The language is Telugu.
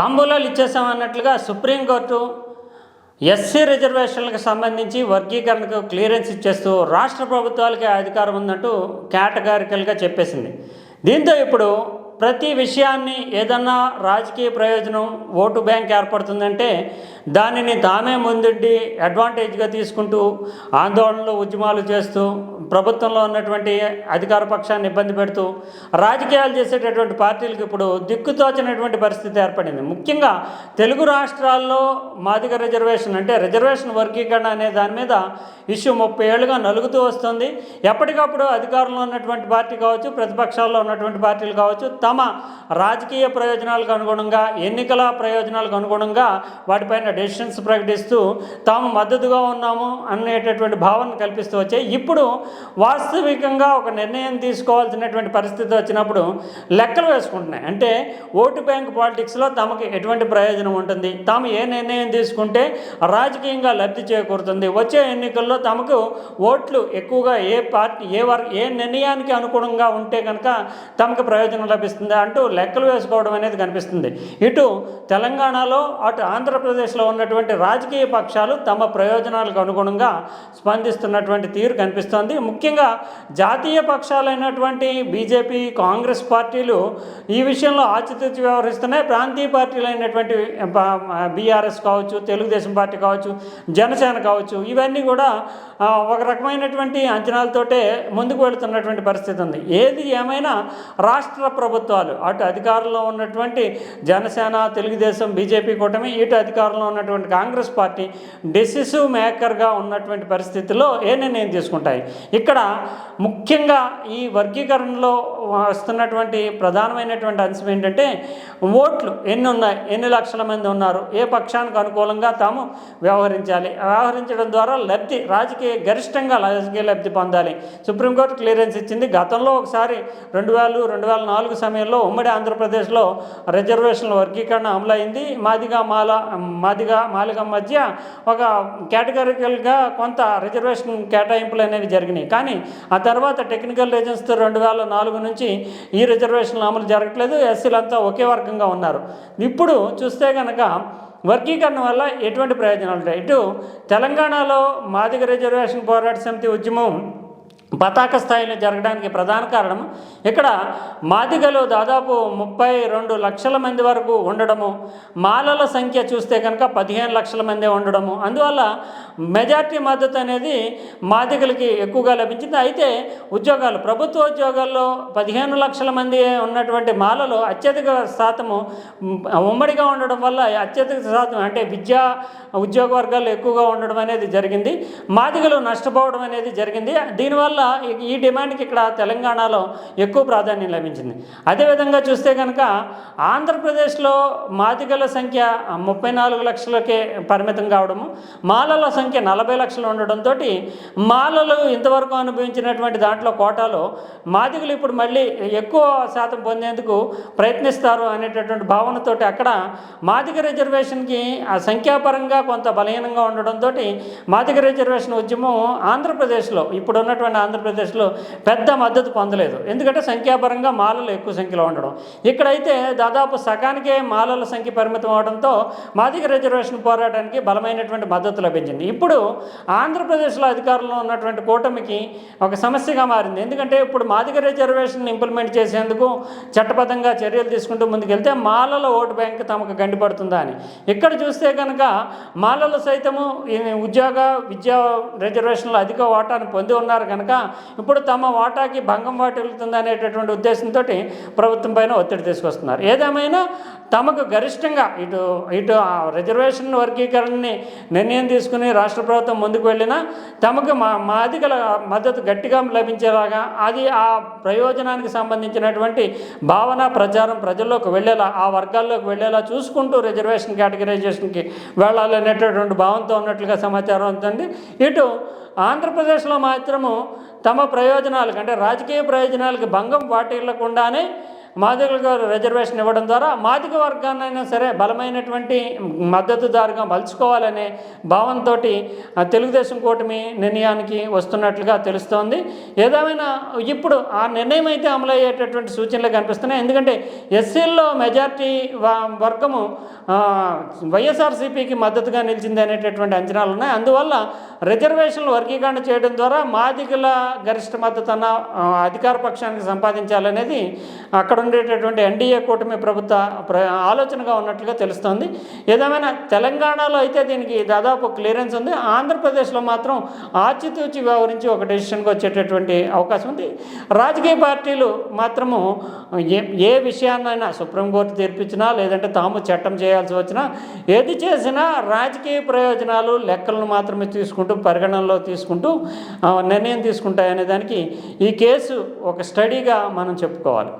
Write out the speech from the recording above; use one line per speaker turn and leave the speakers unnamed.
తాంబూలాలు ఇచ్చేసామన్నట్లుగా సుప్రీంకోర్టు ఎస్సీ రిజర్వేషన్లకు సంబంధించి వర్గీకరణకు క్లియరెన్స్ ఇచ్చేస్తూ రాష్ట్ర ప్రభుత్వాలకే అధికారం ఉందంటూ కేటగారికల్గా చెప్పేసింది. దీంతో ఇప్పుడు ప్రతి విషయాన్ని ఏదన్నా రాజకీయ ప్రయోజనం ఓటు బ్యాంక్ ఏర్పడుతుందంటే దానిని తామే ముందుండి అడ్వాంటేజ్గా తీసుకుంటూ ఆందోళనలు ఉద్యమాలు చేస్తూ ప్రభుత్వంలో ఉన్నటువంటి అధికార పక్షాన్ని ఇబ్బంది పెడుతూ రాజకీయాలు చేసేటటువంటి పార్టీలకు ఇప్పుడు దిక్కుతోచినటువంటి పరిస్థితి ఏర్పడింది. ముఖ్యంగా తెలుగు రాష్ట్రాల్లో మాదిగ రిజర్వేషన్ అంటే రిజర్వేషన్ వర్గీకరణ అనే దాని మీద ఇష్యూ ముప్పై ఏళ్ళుగా నలుగుతూ వస్తుంది. ఎప్పటికప్పుడు అధికారంలో ఉన్నటువంటి పార్టీ కావచ్చు ప్రతిపక్షాల్లో ఉన్నటువంటి పార్టీలు కావచ్చు తమ రాజకీయ ప్రయోజనాలకు అనుగుణంగా ఎన్నికల ప్రయోజనాలకు అనుగుణంగా వాటిపైన డెసిషన్స్ ప్రకటిస్తూ తాము మద్దతుగా ఉన్నాము అనేటటువంటి భావన కల్పిస్తూ వచ్చాయి ఇప్పుడు వాస్తవికంగా ఒక నిర్ణయం తీసుకోవాల్సినటువంటి పరిస్థితి వచ్చినప్పుడు లెక్కలు వేసుకుంటున్నాయి. అంటే ఓటు బ్యాంక్ పాలిటిక్స్లో తమకు ఎటువంటి ప్రయోజనం ఉంటుంది? తాము ఏ నిర్ణయం తీసుకుంటే రాజకీయంగా లబ్ధి చేకూరుతుంది? వచ్చే ఎన్నికల్లో తమకు ఓట్లు ఎక్కువగా ఏ పార్టీ ఏ వర్ ఏ నిర్ణయానికి అనుగుణంగా ఉంటే కనుక తమకు ప్రయోజనం లభిస్తుంది. అంటూ లెక్కలు వేసుకోవడం అనేది కనిపిస్తుంది. ఇటు తెలంగాణలో అటు ఆంధ్రప్రదేశ్లో ఉన్నటువంటి రాజకీయ పక్షాలు తమ ప్రయోజనాలకు అనుగుణంగా స్పందిస్తున్నటువంటి తీరు కనిపిస్తోంది. ముఖ్యంగా జాతీయ పక్షాలైనటువంటి బీజేపీ కాంగ్రెస్ పార్టీలు ఈ విషయంలో ఆచితూచి వ్యవహరిస్తున్నాయి. ప్రాంతీయ పార్టీలు అయినటువంటి బీఆర్ఎస్ కావచ్చు తెలుగుదేశం పార్టీ కావచ్చు జనసేన కావచ్చు ఇవన్నీ కూడా ఒక రకమైనటువంటి అంచనాలతోటే ముందుకు వెళుతున్నటువంటి పరిస్థితి ఉంది. ఏది ఏమైనా రాష్ట్ర ప్రభుత్వం ప్రభుత్వాలు. అటు అధికారంలో ఉన్నటువంటి జనసేన తెలుగుదేశం బీజేపీ కూటమి ఇటు అధికారంలో ఉన్నటువంటి కాంగ్రెస్ పార్టీ డెసిసివ్ మేకర్గా ఉన్నటువంటి పరిస్థితుల్లో ఏ నిర్ణయం తీసుకుంటాయి? ఇక్కడ ముఖ్యంగా ఈ వర్గీకరణలో వస్తున్నటువంటి ప్రధానమైనటువంటి అంశం ఏంటంటే ఓట్లు ఎన్ని ఉన్నాయి? ఎన్ని లక్షల మంది ఉన్నారు? ఏ పక్షానికి అనుకూలంగా తాము వ్యవహరించాలి? వ్యవహరించడం ద్వారా లబ్ధి రాజకీయ గరిష్టంగా రాజకీయ లబ్ధి పొందాలి. సుప్రీంకోర్టు క్లియరెన్స్ ఇచ్చింది. గతంలో ఒకసారి రెండు వేలు రెండు వేల నాలుగు సమయంలో ఉమ్మడి ఆంధ్రప్రదేశ్లో రిజర్వేషన్ల వర్గీకరణ అమలైంది. మాదిగా మాల మాదిగా మాలిగం మధ్య ఒక కేటగిరికల్గా కొంత రిజర్వేషన్ కేటాయింపులు అనేవి జరిగినాయి. కానీ ఆ తర్వాత టెక్నికల్ రీజన్స్తో రెండు వేల నాలుగు నుంచి ఈ రిజర్వేషన్లు అమలు జరగట్లేదు. ఎస్సీలంతా ఒకే వర్గంగా ఉన్నారు. ఇప్పుడు చూస్తే కనుక వర్గీకరణ వల్ల ఎటువంటి ప్రయోజనాలు ఉంటాయి ఇటు తెలంగాణలో మాదిగ రిజర్వేషన్ పోరాట సమితి ఉద్యమం పతాక స్థాయిలో జరగడానికి ప్రధాన కారణం ఇక్కడ మాదిగలు దాదాపు ముప్పై రెండు లక్షల మంది వరకు ఉండడము. మాలల సంఖ్య చూస్తే కనుక పదిహేను లక్షల మంది ఉండడము. అందువల్ల మెజార్టీ మద్దతు అనేది మాదిగలకి ఎక్కువగా లభించింది. అయితే ఉద్యోగాలు ప్రభుత్వ ఉద్యోగాల్లో పదిహేను లక్షల మంది ఉన్నటువంటి మాలలు అత్యధిక శాతము ఉమ్మడిగా ఉండడం వల్ల అత్యధిక శాతం అంటే విద్యా ఉద్యోగ వర్గాల్లో ఎక్కువగా ఉండడం అనేది జరిగింది. మాదిగలు నష్టపోవడం అనేది జరిగింది. దీనివల్ల ఈ- ఈ డిమాండ్కి ఇక్కడ తెలంగాణలో ఎక్కువ ప్రాధాన్యం లభించింది. అదేవిధంగా చూస్తే కనుక ఆంధ్రప్రదేశ్లో మాదిగల సంఖ్య ముప్పై నాలుగు లక్షలకే పరిమితం కావడము మాలల సంఖ్య నలభై లక్షలు ఉండడంతో మాలలు ఇంతవరకు అనుభవించినటువంటి దాంట్లో కోటాలో మాదిగలు ఇప్పుడు మళ్ళీ ఎక్కువ శాతం పొందేందుకు ప్రయత్నిస్తారు అనేటటువంటి భావనతోటి అక్కడ మాదిగ రిజర్వేషన్కి ఆ సంఖ్యాపరంగా కొంత బలహీనంగా ఉండడంతో మాదిగ రిజర్వేషన్ ఉద్యమం ఆంధ్రప్రదేశ్లో ఇప్పుడు ఉన్నటువంటి ఆంధ్రప్రదేశ్లో పెద్ద మద్దతు పొందలేదు. ఎందుకంటే సంఖ్యాపరంగా మాలలు ఎక్కువ సంఖ్యలో ఉండడం. ఇక్కడైతే దాదాపు సగానికే మాలల సంఖ్య పరిమితం అవడంతో మాదిక రిజర్వేషన్ పోరాటానికి బలమైనటువంటి మద్దతు లభించింది. ఇప్పుడు ఆంధ్రప్రదేశ్లో అధికారంలో ఉన్నటువంటి కూటమికి ఒక సమస్యగా మారింది. ఎందుకంటే ఇప్పుడు మాదిగ రిజర్వేషన్ ఇంప్లిమెంట్ చేసేందుకు చట్టబద్ధంగా చర్యలు తీసుకుంటూ ముందుకెళ్తే మాలల ఓటు బ్యాంక్ తమకు గండిపడుతుందా అని. ఇక్కడ చూస్తే కనుక మాలలు సైతము ఉద్యోగ విద్యా రిజర్వేషన్లు అధిక వాటాను పొంది ఉన్నారు కనుక ఇప్పుడు తమ వాటాకి భంగం వాటిల్లుతుంది అనేటటువంటి ఉద్దేశంతో ప్రభుత్వం పైన ఒత్తిడి తీసుకొస్తున్నారు. ఏదేమైనా తమకు గరిష్టంగా ఇటు ఇటు ఆ రిజర్వేషన్ వర్గీకరణని నిర్ణయం తీసుకుని రాష్ట్ర ప్రభుత్వం ముందుకు వెళ్ళినా తమకు మా మా మాదిగల మద్దతు గట్టిగా లభించేలాగా అది ఆ ప్రయోజనానికి సంబంధించినటువంటి భావన ప్రచారం ప్రజల్లోకి వెళ్ళేలా ఆ వర్గాల్లోకి వెళ్ళేలా చూసుకుంటూ రిజర్వేషన్ కేటగిరైజేషన్కి వెళ్ళాలనేటటువంటి భావంతో ఉన్నట్లుగా సమాచారం ఉంటుంది ఇటు ఆంధ్రప్రదేశ్లో మాత్రము తమ ప్రయోజనాలకు అంటే రాజకీయ ప్రయోజనాలకు భంగం వాటిల్లకుండానే మాదిగలకు రిజర్వేషన్ ఇవ్వడం ద్వారా మాదిగ వర్గాన్నైనా సరే బలమైనటువంటి మద్దతుదారుగా మలుచుకోవాలనే భావంతో తెలుగుదేశం కూటమి నిర్ణయానికి వస్తున్నట్లుగా తెలుస్తోంది. ఏదేమైనా ఇప్పుడు ఆ నిర్ణయం అయితే అమలు అయ్యేటటువంటి సూచనలు కనిపిస్తున్నాయి. ఎందుకంటే ఎస్సీల్లో మెజార్టీ వర్గము వైఎస్ఆర్సీపీకి మద్దతుగా నిలిచింది అనేటటువంటి అంచనాలు ఉన్నాయి. అందువల్ల రిజర్వేషన్లు వర్గీకరణ చేయడం ద్వారా మాదిగల గరిష్ట మద్దతు అన్న అధికార పక్షానికి సంపాదించాలనేది అక్కడ ఉండేటటువంటి ఎన్డీఏ కూటమి ప్రభుత్వ ప్ర ఆలోచనగా ఉన్నట్లుగా తెలుస్తోంది. ఏదేమైనా తెలంగాణలో అయితే దీనికి దాదాపు క్లియరెన్స్ ఉంది. ఆంధ్రప్రదేశ్లో మాత్రం ఆచితూచి వ్యవహరించి ఒక డెసిషన్కి వచ్చేటటువంటి అవకాశం ఉంది. రాజకీయ పార్టీలు మాత్రము ఏ ఏ విషయాన్నైనా సుప్రీంకోర్టు తీర్పిచ్చినా లేదంటే తాము చట్టం చేయాల్సి వచ్చినా ఏది చేసినా రాజకీయ ప్రయోజనాలు లెక్కలను మాత్రమే తీసుకుంటూ పరిగణనలో తీసుకుంటూ నిర్ణయం తీసుకుంటాయనే దానికి ఈ కేసు ఒక స్టడీగా మనం చెప్పుకోవాలి.